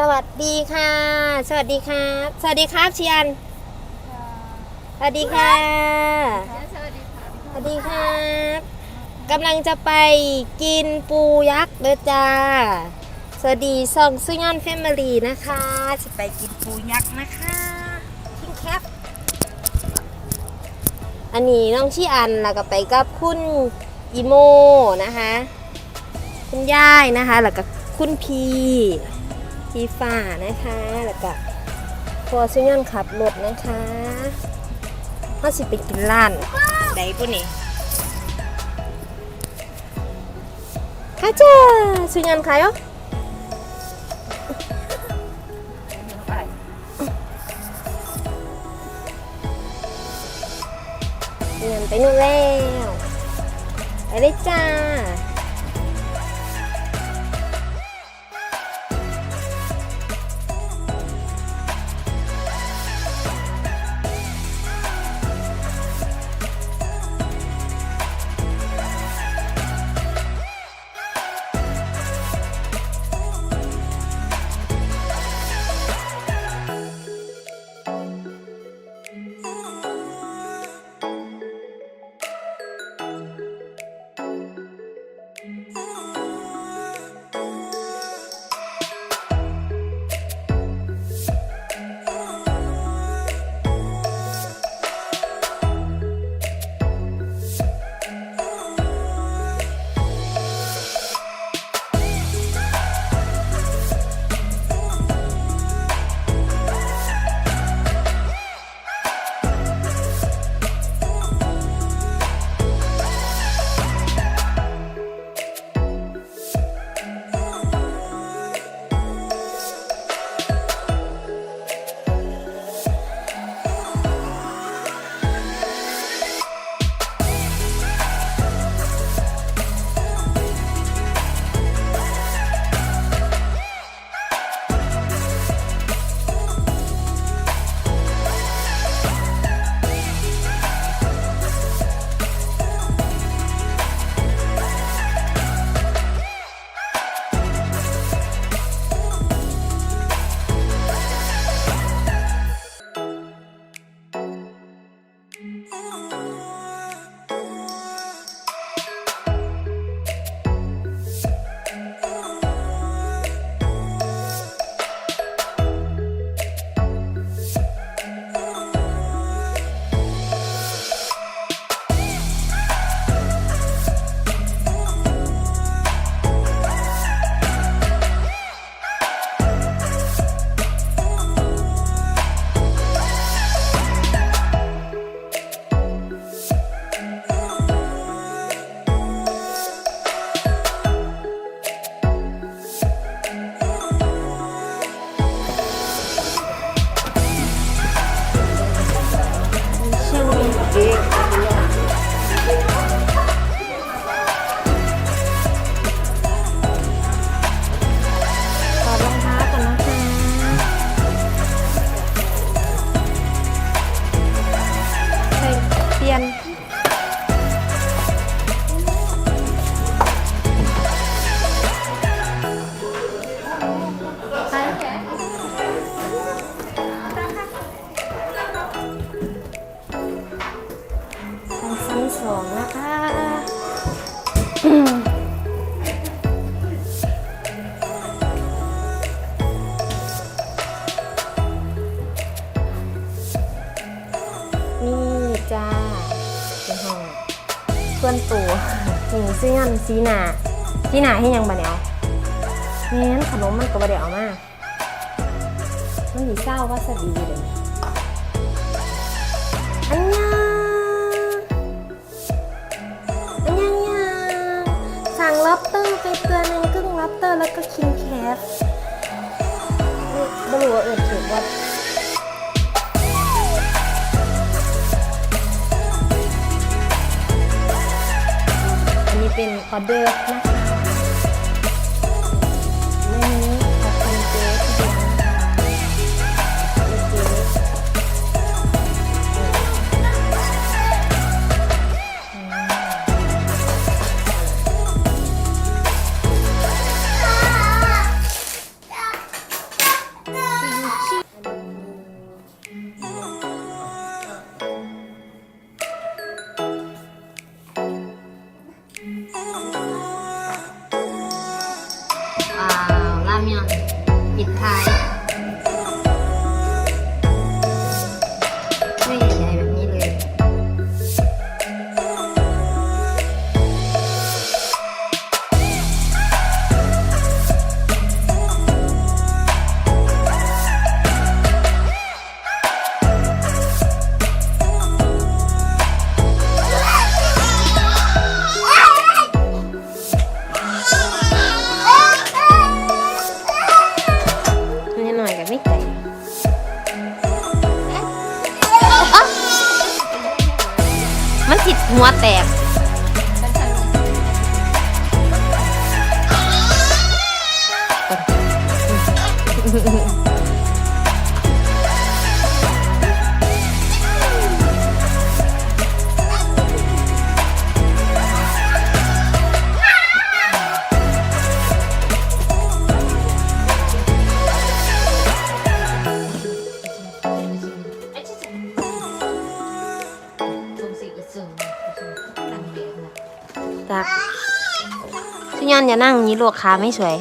สวัสดีค่ะ สวัสดีครับสวัสดีครับเชียน สวัสดีค่ะ สวัสดีครับกำลังจะไปกินปูยักษ์เด้อจ้า สวัสดีซองซุยอนแฟมิลี่นะคะจะไปกินปูยักษ์นะคะทิ้งแคปอันนี้น้องชีอันแล้วก็ไปกับคุณอีโมนะคะ คุณย่ายนะคะ แล้วก็คุณพี พีฝ่านะคะ แล้วก็พอซุยอนขับรถนะคะเขาสิไปกินร้านใดปุ่นี่ข้าเจ้าซุยอนขายอ๋อเงินไปนู่นแล้ว ไปเลยจ้า ถอ องนะคะ นี่จ้าเป็นห้องส่วนตัวนี่เสื้อยันสีหนาสีหนาให้ยังบะเนียวนี่นขนมมันก็บะเดียวมากมันมีเศร้าว่าสดีเลยอันยา ไปตัวหนึ่งกึ่งล็อบเตอร์แล้วก็คิงแคฟไม่รู้ว่าเอิญถือว่าอันนี้เป็นออเดอร์นะคะ หัวแตกอากพี่ยอนอย่านั่งอย่างนี้ลวกขาไม่สวย